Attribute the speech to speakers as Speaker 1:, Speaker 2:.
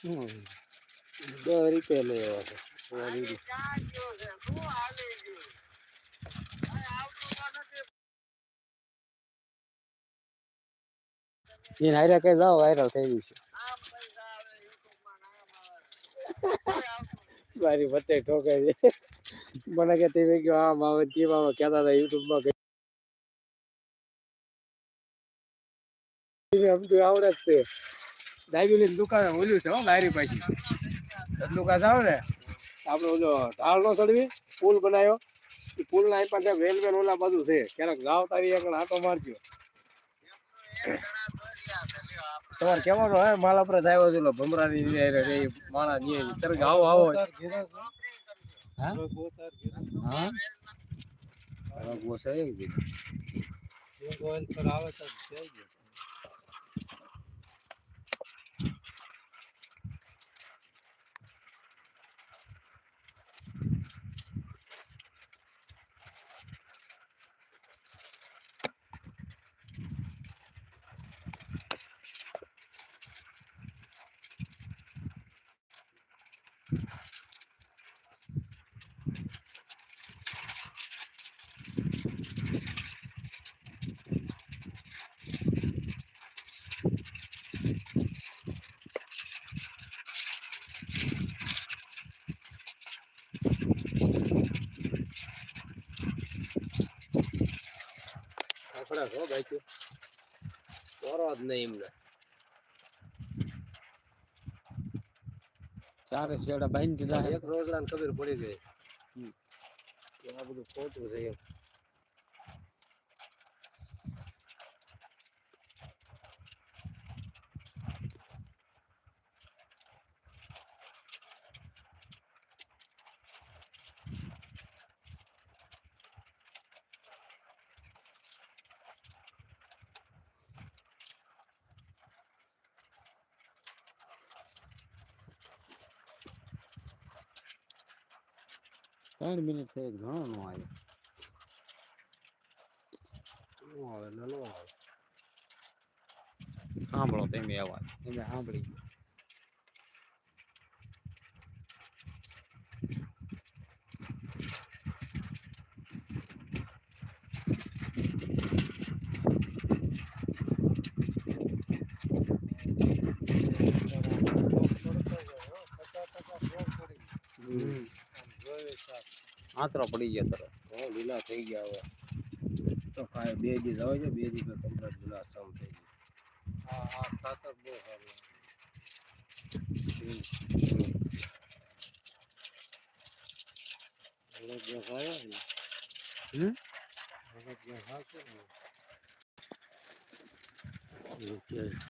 Speaker 1: દસ રૂપિયા લેવા છે. એને હારે કઈ જાઓ વાયરલ થઈ ગઈ છે. મારી વચ્ચે ઠોકે છે મને કે તે ગયો આમ આવે તેમ આવે. કહેતા હતા યુટ્યુબમાં કે તો આવડે જ છે. ડાયબીની દુકાન ઓલ્યું છે હો લારી પાછી. દુકાન આવે ને. આપણે ઓલો ઢાળ નો ચડવી પુલ બનાવ્યો. એ પુલ ના પાસે વેલ વેલ ઓલા બાજુ છે. ક્યારેક ગાવ તારી એક આટો મારજો. તમારે કેવાનો હે માલ આપણે થાય છે ઓલો ભમરાની ની હારે રે માણા ની તરક આવો આવો. હા? હા? રગવો છે. એક દી આખડા છો ભાઈ પોરો જ નહીં એમને. ચારે સેડા બાંધી દીધા એક રોજડા ખબર પડી ગઈ. આ બધું ખોટું છે એમ. ત્રણ મિનિટ થઈ ઘણો નો આવ્યો નો આવે એટલે નો આવે સાંભળો તમે અવાજ તમે સાંભળી ગયો હમ. આતરો પડી ગયા તરત. હો લીલા થઈ ગયા હવે. તો કાંઈ બે દી આવે છે બે દી કમ્પ્લેટ લીલા સમ થઈ ગયું. હમ? ઓકે